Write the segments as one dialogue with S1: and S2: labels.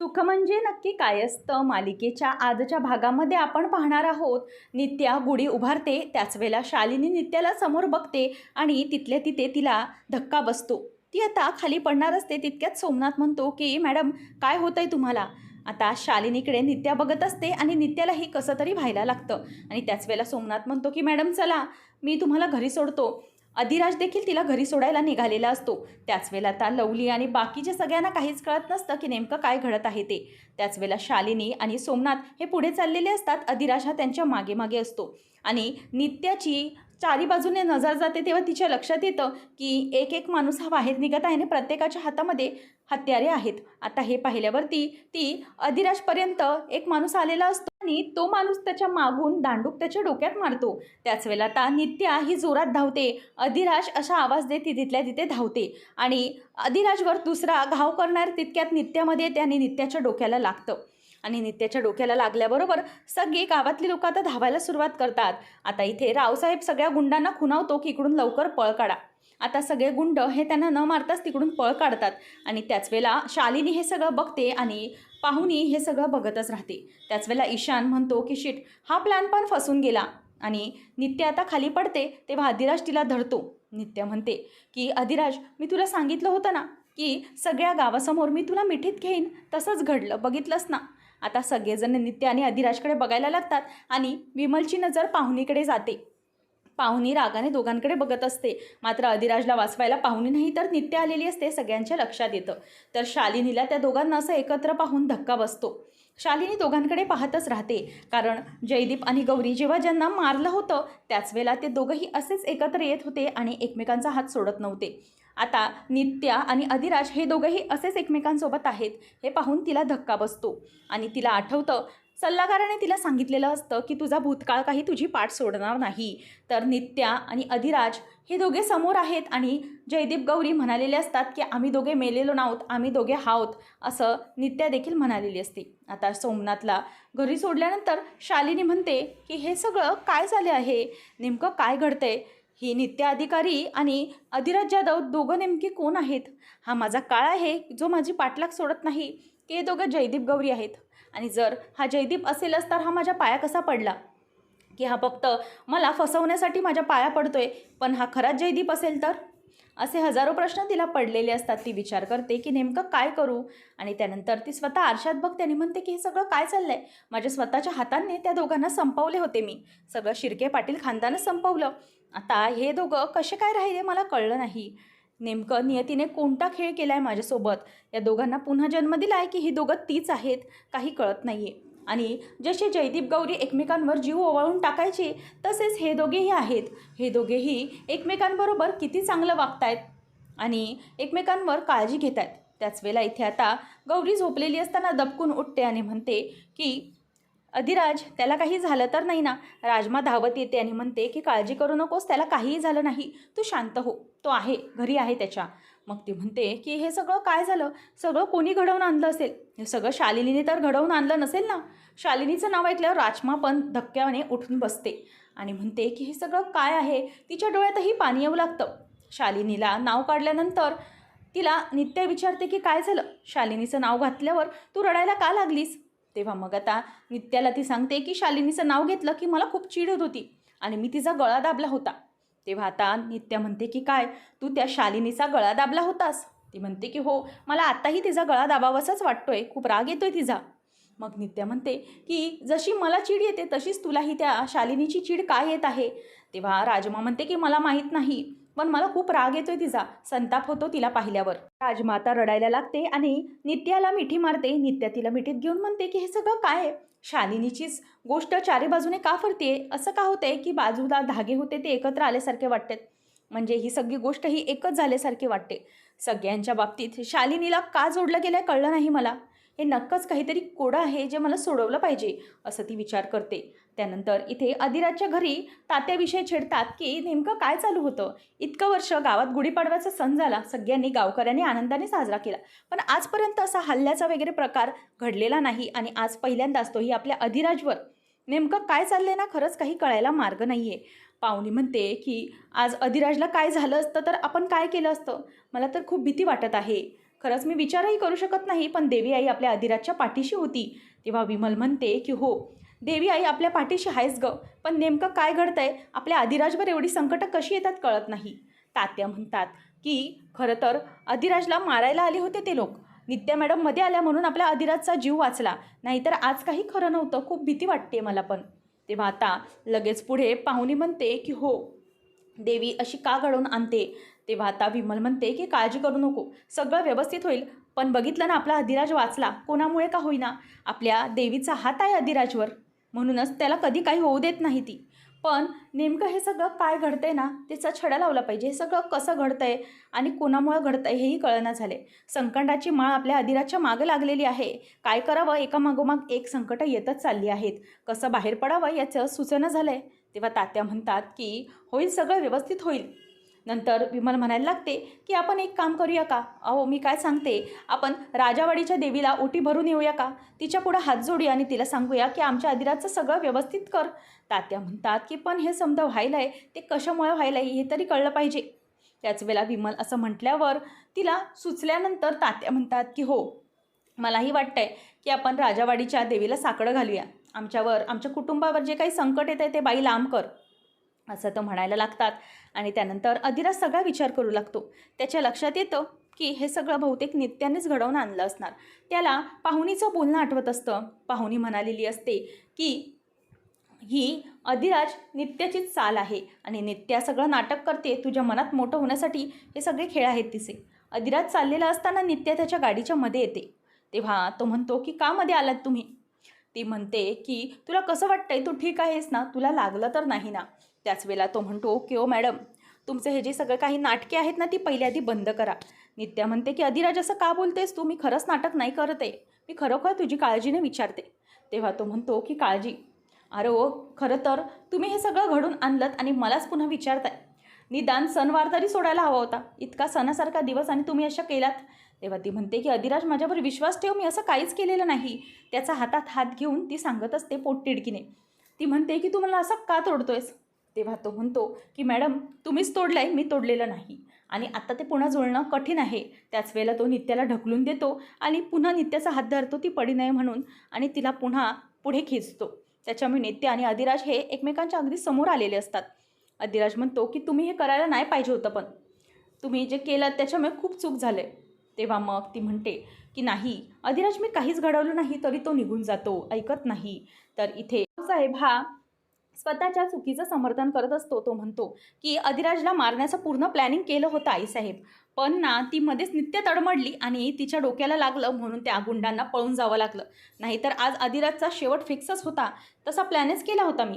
S1: सुख म्हणजे नक्की काय असतं? मालिकेच्या आजच्या भागामध्ये आपण पाहणार आहोत नित्या गुढी उभारते त्याच वेळेला शालिनी नित्याला समोर बघते आणि तिथल्या तिथे तिला धक्का बसतो. ती आता खाली पडणार असते तितक्यात सोमनाथ म्हणतो की मॅडम काय होतं आहे तुम्हाला? आता शालिनीकडे नित्या बघत असते आणि नित्यालाही कसं तरी व्हायला लागतं. आणि त्याच वेळेला सोमनाथ म्हणतो की मॅडम चला मी तुम्हाला घरी सोडतो. अधिराज देखील तिला घरी सोडायला निघालेला असतो. त्याच वेळेला आता लवली आणि बाकीच्या सगळ्यांना काहीच कळत नसतं की नेमकं काय घडत आहे ते. त्याच वेळेला शालिनी आणि सोमनाथ हे पुढे चाललेले असतात. अधिराज हा त्यांच्या मागे मागे असतो. आणि नित्याची चारी बाजूने नजर जाते तेव्हा तिच्या लक्षात येतं की एक एक माणूस हा बाहेर निघत आहे आणि प्रत्येकाच्या हातामध्ये हत्यारे आहेत. आता हे पाहिल्यावरती ती अधिराजपर्यंत एक माणूस आलेला असतो. आणि तो माणूस त्याच्या मागून दांडूक त्याच्या डोक्यात मारतो. त्याच वेळेला आता नित्या ही जोरात धावते. अधिराज असा आवाज देत ती तिथल्या तिथे धावते. आणि अधिराजवर दुसरा घाव करणार तितक्यात नित्यामध्ये येते आणि नित्याच्या डोक्याला लागतं. आणि नित्याच्या डोक्याला लागल्याबरोबर सगळी गावातली लोक आता धावायला सुरुवात करतात. आता इथे रावसाहेब सगळ्या गुंडांना खुनावतो की इकडून लवकर पळ काढा. आता सगळे गुंड हे त्यांना न मारताच तिकडून पळ काढतात. आणि त्याच वेळेला शालिनी हे सगळं बघते आणि पाहुणी हे सगळं बघतच राहते. त्याच वेळेला ईशान म्हणतो की शिट हा प्लॅन पण फसून गेला. आणि नित्य आता खाली पडते तेव्हा अधिराज तिला धरतो. नित्य म्हणते की अधिराज मी तुला सांगितलं होतं ना की सगळ्या गावासमोर मी तुला मिठीत घेईन. तसंच घडलं बघितलंच ना. आता सगळेजण नित्य आणि अधिराजकडे बघायला लागतात आणि विमलची नजर पाहुणीकडे जाते. पाहुणी रागाने दोघांकडे बघत असते. मात्र अधिराजला वाचवायला पाहुणी नाही तर नित्य आलेली असते सगळ्यांच्या लक्षात येतं. तर शालिनीला त्या दोघांना असं एकत्र पाहून धक्का बसतो. शालिनी दोघांकडे पाहतच राहते. कारण जयदीप आणि गौरी जेव्हा ज्यांना मारलं होतं त्याच वेळेला ते दोघंही असेच एकत्र येत होते आणि एकमेकांचा हात सोडत नव्हते. आता नित्या आणि अधिराज हे दोघंही असेच एकमेकांसोबत आहेत हे पाहून तिला धक्का बसतो. आणि तिला आठवतं सल्लागाराने तिला सांगितलेलं असतं की तुझा भूतकाळ काही तुझी पाठ सोडणार नाही. तर नित्या आणि अधिराज हे दोघे समोर आहेत आणि जयदीप गौरी म्हणालेले असतात की आम्ही दोघे मेलेलो नाहोत आम्ही दोघे आहोत असं नित्या देखील म्हणालेली असते. आता सोमनाथला घरी सोडल्यानंतर शालिनी म्हणते की हे सगळं काय झाले आहे? नेमकं काय घडतंय? ही नित्या अधिकारी आणि अधिराज जाधव दोघं नेमके कोण आहेत? हा माझा काळ आहे जो माझी पाठलाग सोडत नाही. की हे दोघं जयदीप गौरी आहेत. आणि जर हा जयदीप असेलच तर हा माझ्या पाया कसा पडला? की हा फक्त मला फसवण्यासाठी माझ्या पाया पडतोय पण हा खराच जयदीप असेल तर? असे हजारो प्रश्न तिला पडलेले असतात. ती विचार करते की नेमकं काय करू? आणि त्यानंतर ती स्वतः आरशात बघते आणि म्हणते की हे सगळं काय चाललं आहे माझ्या स्वतःच्या हाताने त्या दोघांना संपवले होते मी. सगळं शिर्के पाटील खानदानं संपवलं. आता हे दोघं कसे काय राहिले मला कळलं नाही. नेमकं नियतीने कोणता खेळ केला आहे माझ्यासोबत? या दोघांना पुन्हा जन्म दिला आहे की ही दोघं तीच आहेत? काही कळत नाही आहे आणि जसे जयदीप गौरी एकमेकांवर जीव ओवाळून टाकायचे तसेच हे दोघेही आहेत. हे दोघेही एकमेकांबरोबर किती चांगलं वागतायत? आणि एकमेकांवर काळजी घेत आहेत त्याच वेळेला इथे आता गौरी झोपलेली असताना दबकून उठते आणि म्हणते की अधिराज त्याला काही झालं तर नाही ना? राजमा धावत येते आणि म्हणते की काळजी करू नकोस त्याला काहीही झालं नाही. तू शांत हो. तो आहे घरी आहे त्याच्या. मग ती म्हणते की हे सगळं काय झालं? सगळं कोणी घडवून आणलं असेल? हे सगळं शालिनीने तर घडवून आणलं नसेल ना? शालिनीचं नाव ऐकल्यावर राजमा पण धक्क्याने उठून बसते आणि म्हणते की हे सगळं काय आहे? तिच्या डोळ्यातही पाणी येऊ लागतं. शालिनीला नाव काढल्यानंतर तिला नित्य विचारते की काय झालं? शालिनीचं नाव घातल्यावर तू रडायला का लागलीस? तेव्हा मग आता नित्याला ती सांगते की शालिनीचं नाव घेतलं की मला खूप चिड होत होती आणि मी तिचा गळा दाबला होता. तेव्हा आता नित्या म्हणते की काय तू त्या शालिनीचा गळा दाबला होतास? ती म्हणते की हो मला आत्ताही तिचा गळा दाबावासाच वाटतोय खूप राग येतोय तिचा. मग नित्या म्हणते की जशी मला चीड येते तशीच तुलाही त्या शालिनीची चीड काय येत आहे? तेव्हा राजमा म्हणते की मला माहीत नाही. पण मला खूप राग येतोय तिचा. संताप होतो तिला पाहिल्यावर. राजमाता रडायला लागते आणि नित्याला मिठी मारते. नित्या तिला मिठीत घेऊन म्हणते की हे सगळं काय आहे? शालिनीचीच गोष्ट चारी बाजूने का फरते असं का होतंय की बाजूला धागे होते ते एकत्र आल्यासारखे वाटतात? म्हणजे ही सगळी गोष्ट ही एकच झाल्यासारखी वाटते. सगळ्यांच्या बाबतीत शालिनीला का जोडलं गेलं आहे कळलं नाही मला. हे नक्कच काहीतरी कोडं आहे जे मला सोडवलं पाहिजे असं ती विचार करते. त्यानंतर इथे अधिराजच्या घरी तात्याविषयी छेडतात की नेमकं काय चालू होतं? इतकं वर्ष गावात गुढीपाडव्याचा सण झाला. सगळ्यांनी गावकऱ्यांनी आनंदाने साजरा केला. पण आजपर्यंत असा हल्ल्याचा वगैरे प्रकार घडलेला नाही आणि आज पहिल्यांदाच तोही आपल्या अधिराजवर नेमकं काय चाललंय ना खरंच काही कळायला मार्ग नाही आहे पाहुणी म्हणते की आज अधिराजला काय झालं असतं तर आपण काय केलं असतं? मला तर खूप भीती वाटत आहे. खरंच मी विचारही करू शकत नाही पण देवी आई आपल्या अधिराजच्या पाठीशी होती. तेव्हा विमल म्हणते की हो देवी आई आपल्या पाठीशी आहेस ग पण नेमकं काय घडतंय? आपल्या अधिराजवर एवढी संकटं कशी येतात कळत नाही. तात्या म्हणतात की खरं तर अधिराजला मारायला आले होते ते लोक. नित्या मॅडममध्ये आल्या म्हणून आपल्या अधिराजचा जीव वाचला. नाहीतर आज काही खरं नव्हतं खूप भीती वाटते मला पण. तेव्हा आता लगेच पुढे पाहुणी म्हणते की हो देवी अशी का घडवून आणते? तेव्हा आता विमल म्हणते की काळजी करू नको सगळं व्यवस्थित होईल पण बघितलं ना आपला अधिराज वाचला कोणामुळे का होईना? आपल्या देवीचा हात आहे अधिराजवर म्हणूनच त्याला कधी काही होऊ देत नाही ती. पण नेमकं हे सगळं काय घडतंय ना त्याचा छडा लावला पाहिजे. हे सगळं कसं घडतंय आणि कोणामुळं घडतंय हेही कळना झाले संकटाची माळ आपल्या अधिराच्या मागं लागलेली आहे. काय करावं? एका मागोमाग एक संकट येतच चालली आहेत. कसं बाहेर पडावं याचं सूचना झालं आहे तेव्हा तात्या म्हणतात की होईल सगळं व्यवस्थित होईल. नंतर विमल म्हणायला लागते की आपण एक काम करूया का? अहो मी काय सांगते? आपण राजावाडीच्या देवीला ओटी भरून येऊया का? तिच्या पुढं हात जोडूया आणि तिला सांगूया की आमच्या आदिराचं सगळं व्यवस्थित कर. तात्या म्हणतात की पण हे समजा व्हायला आहे ते कशामुळे व्हायला आहे हे तरी कळलं पाहिजे. त्याच वेळेला विमल असं म्हटल्यावर तिला सुचल्यानंतर तात्या म्हणतात की हो मलाही वाटतंय की आपण राजावाडीच्या देवीला साकडं घालूया. आमच्यावर आमच्या कुटुंबावर जे काही संकट येत आहे ते बाई लांब कर. असं तर म्हणायला लागतात. आणि त्यानंतर अधिराज सगळा विचार करू लागतो. त्याच्या लक्षात येतं की हे सगळं बहुतेक नित्यानेच घडवून आणलं असणार. त्याला पाहुणीचं बोलणं आठवत असतं. पाहुणी म्हणालेली असते की ही अधिराज नित्याचीच चाल आहे आणि नित्या सगळं नाटक करते. तुझ्या मनात मोठं होण्यासाठी हे सगळे खेळ आहेत तिचे. अधिराज चाललेला असताना नित्या त्याच्या गाडीच्या मध्ये येते. तेव्हा तो म्हणतो की का मध्ये आलात तुम्ही? ती म्हणते की तुला कसं वाटतंय? तू ठीक आहेस ना? तुला लागलं तर नाही ना? त्याच वेळेला तो म्हणतो ओके ओ मॅडम तुमचं हे जे सगळं काही नाटके आहेत ना ती पहिल्या आधी बंद करा. नित्या म्हणते की अधिराज असं का बोलतेस तू? मी खरंच नाटक नाही करत आहे. मी खरोखर तुझी काळजीने विचारते. तेव्हा तो म्हणतो की काळजी. अरे ओ खरं तर तुम्ही हे सगळं घडून आणलं आणि मलाच पुन्हा विचारताय. निदान सणवार तरी सोडायला हवा होता. इतका सणासारखा दिवस आणि तुम्ही अशा केलात. तेव्हा ती म्हणते की अधिराज माझ्यावर विश्वास ठेव मी असं काहीच केलेलं नाही. त्याचा हातात हात घेऊन ती सांगत असते पोटतिडकीने. ती म्हणते की तू मला असं का तोडतोयस? तेव्हा तो म्हणतो की मॅडम तुम्हीच तोडलं आहे मी तोडलेलं नाही. आणि आत्ता ते पुन्हा जुळणं कठीण आहे. त्याच वेळेला तो नित्याला ढकलून देतो आणि पुन्हा नित्याचा हात धरतो ती पडी नये म्हणून आणि तिला पुन्हा पुढे खेचतो. त्याच्यामुळे नित्य आणि अधिराज हे एकमेकांच्या अगदी समोर आलेले असतात. अधिराज म्हणतो की तुम्ही हे करायला नाही पाहिजे होतं पण. तुम्ही जे केलं त्याच्यामुळे खूप चूक झाले तेव्हा मग ती म्हणते की नाही अधिराज मी काहीच घडवलं नाही तरी तो निघून जातो. ऐकत नाही. तर इथे साहेब हा स्वतःच्या चुकीचं समर्थन करत असतो तो म्हणतो की अधिराजला मारण्याचं पूर्ण प्लॅनिंग केलं होतं आईसाहेब. पण ना ती मध्येच नित्य तडमडली आणि तिच्या डोक्याला लागलं म्हणून त्या गुंडांना पळून जावं लागलं. नाहीतर आज अधिराजचा शेवट फिक्सच होता. तसा प्लॅनच केला होता मी.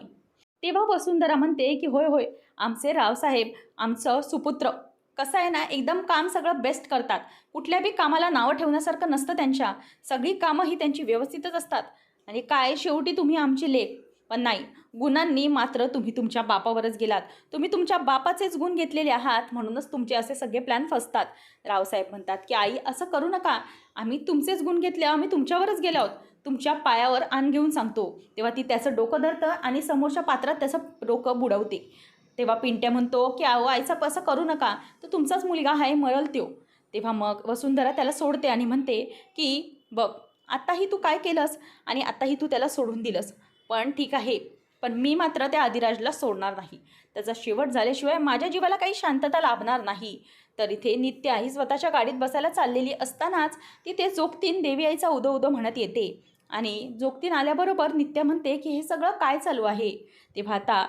S1: तेव्हा वसुंधरा म्हणते की होय होय. आमचे रावसाहेब आमचं सुपुत्र. कसं आहे ना एकदम काम सगळं बेस्ट करतात. कुठल्या बी कामाला नावं ठेवण्यासारखं नसतं त्यांच्या. सगळी कामं ही त्यांची व्यवस्थितच असतात. आणि काय शेवटी तुम्ही आमची लेख. पण नाही. गुणांनी मात्र तुम्ही तुमच्या बापावरच गेलात. तुम्ही तुमच्या बापाचेच गुण घेतलेले आहात म्हणूनच तुमचे असे सगळे प्लॅन फसतात. रावसाहेब म्हणतात की आई असं करू नका. आम्ही तुमचेच गुण घेतले आम्ही तुमच्यावरच गेलो आहोत. तुमच्या पायावर आण घेऊन सांगतो. तेव्हा ती त्याचं डोकं धरतं आणि समोरच्या पात्रात त्याचं डोकं बुडवते. तेव्हा पिंट्या म्हणतो की अहो आईचा असं करू नका. तो तुमचाच मुलगा आहे मरल त्यो. तेव्हा मग वसुंधरा त्याला सोडते आणि म्हणते की बघ आत्ताही तू काय केलंस? आणि आत्ताही तू त्याला सोडून दिलंस. पण ठीक आहे पण मी मात्र त्या आदिराजला सोडणार नाही. त्याचा शेवट झाल्याशिवाय माझ्या जीवाला काही शांतता लाभणार नाही. तर इथे नित्या ही स्वतःच्या गाडीत बसायला चाललेली असतानाच तिथे जोगतीन देवी आईचा उदो उदो म्हणत येते. आणि जोगतीन आल्याबरोबर नित्या म्हणते की हे सगळं काय चालू आहे? तेव्हा आता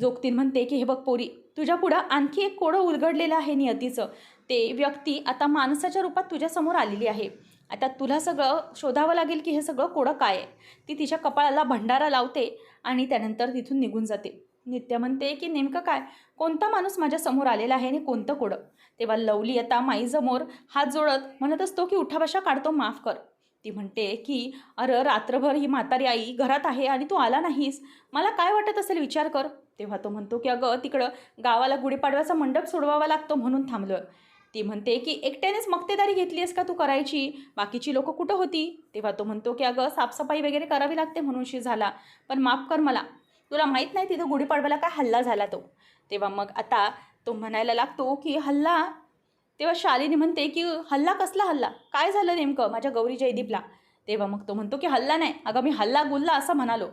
S1: जोगतीन म्हणते की हे बघ पोरी तुझ्या पुढं आणखी एक कोडं उलगडलेलं आहे नियतीचं. ते व्यक्ती आता माणसाच्या रूपात तुझ्यासमोर आलेली आहे. आता तुला सगळं शोधावं लागेल की हे सगळं कोडं काय आहे? ती तिच्या कपाळाला भंडारा लावते. आणि त्यानंतर तिथून निघून जाते. नित्य म्हणते की नेमकं काय? कोणता माणूस माझ्यासमोर आलेला आहे आणि कोणतं कोडं? तेव्हा लवली आता माईजमोर हात जोडत म्हणत असतो की उठाभाषा काढतो माफ कर. ती म्हणते की अरे रात्रभर ही म्हातारी आई घरात आहे आणि तू आला नाहीस. मला काय वाटत असेल विचार कर. तेव्हा तो म्हणतो की अगं तिकडं गावाला गुढीपाडव्याचा मंडप सोडवावा लागतो म्हणून थांबलं ती म्हणते की एकट्यानेच मक्तेदारी घेतली आहेस का तू करायची? बाकीची लोकं कुठं होती? तेव्हा तो म्हणतो की अगं साफसफाई वगैरे करावी लागते म्हणूनशी झाला पण माफ कर मला. तुला माहीत नाही तिथं गुढीपाडव्याला काय हल्ला झाला तो. तेव्हा मग आता तो म्हणायला लागतो की हल्ला? तेव्हा शालिनी म्हणते की हल्ला कसला हल्ला? काय झालं नेमकं माझ्या गौरी जयदीपला? तेव्हा मग तो म्हणतो की हल्ला नाही. अगं मी हल्ला गुल्ला असं म्हणालो.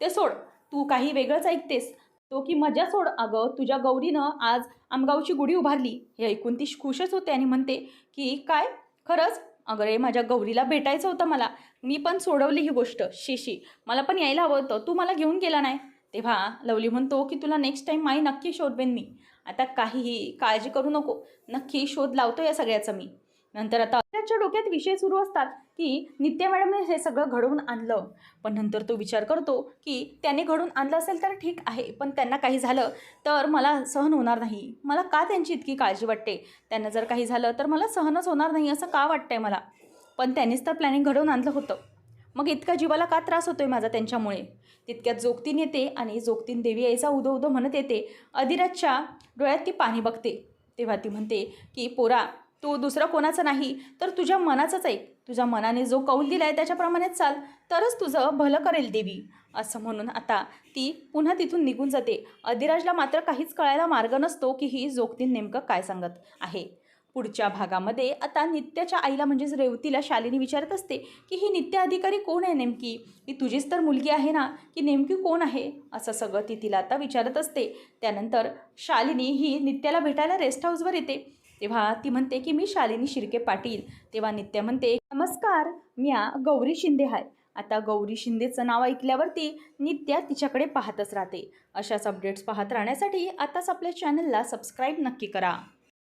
S1: ते सोड. तू काही वेगळंच ऐकतेस. तो की मजा सोड अगं तुझ्या गौरीनं आज आमगावची गुढी उभारली. हे ऐकून ती खुशच होते आणि म्हणते की काय? खरंच? अगं रे माझ्या गौरीला भेटायचं होतं मला. मी पण सोडवली ही गोष्ट. शेशी मला पण यायला हवं होतं. तू मला घेऊन गेला नाही. तेव्हा लवली म्हणतो की तुला नेक्स्ट टाईम माई नक्की शोधवेन मी. आता काहीही काळजी करू नको. नक्की शोध लावतो या सगळ्याचा मी. नंतर आता त्याच्या डोक्यात विषय सुरू असतात की नित्या मॅडमने हे सगळं घडवून आणलं. पण नंतर तो विचार करतो की त्याने घडून आणलं असेल तर ठीक आहे पण त्यांना काही झालं तर मला सहन होणार नाही. मला का त्यांची इतकी काळजी वाटते? त्यांना जर काही झालं तर मला सहनच होणार नाही असं का वाटतंय मला? पण त्यांनीच तर प्लॅनिंग घडवून आणलं होतं. मग इतका जीवाला का त्रास होतोय माझा त्यांच्यामुळे? तितक्यात जोगतीन येते आणि जोगतीन देवी यायचा उदो उदो म्हणत येते. अधिराजच्या डोळ्यात ती पाणी बघते. तेव्हा ती म्हणते की पोरा तू दुसरं कोणाचं नाही तर तुझ्या मनाचंच ऐक. तुझ्या मनाने जो कौल दिला आहे त्याच्याप्रमाणेच चाल. तरच तुझं भलं करेल देवी. असं म्हणून आता ती पुन्हा तिथून निघून जाते. अधिराजला मात्र काहीच कळायला मार्ग नसतो की ही जोगतीन नेमकं काय सांगत आहे. पुढच्या भागामध्ये आता नित्याच्या आईला म्हणजेच रेवतीला शालिनी विचारत असते की ही नित्य अधिकारी कोण आहे नेमकी? ही तुझीच तर मुलगी आहे ना? की नेमकी कोण आहे? असं सगळं ती तिला आता विचारत असते. त्यानंतर शालिनी ही नित्याला भेटायला रेस्ट हाऊसवर येते. तेव्हा ती म्हणते की मी शालिनी शिर्के पाटील. तेव्हा नित्या म्हणते नमस्कार मी आ गौरी शिंदे आहे आता गौरी शिंदेचं नाव ऐकल्यावरती नित्या तिच्याकडे पाहतच राहते. अशाच अपडेट्स पाहत राहण्यासाठी आताच आपल्या चॅनलला सबस्क्राईब नक्की करा.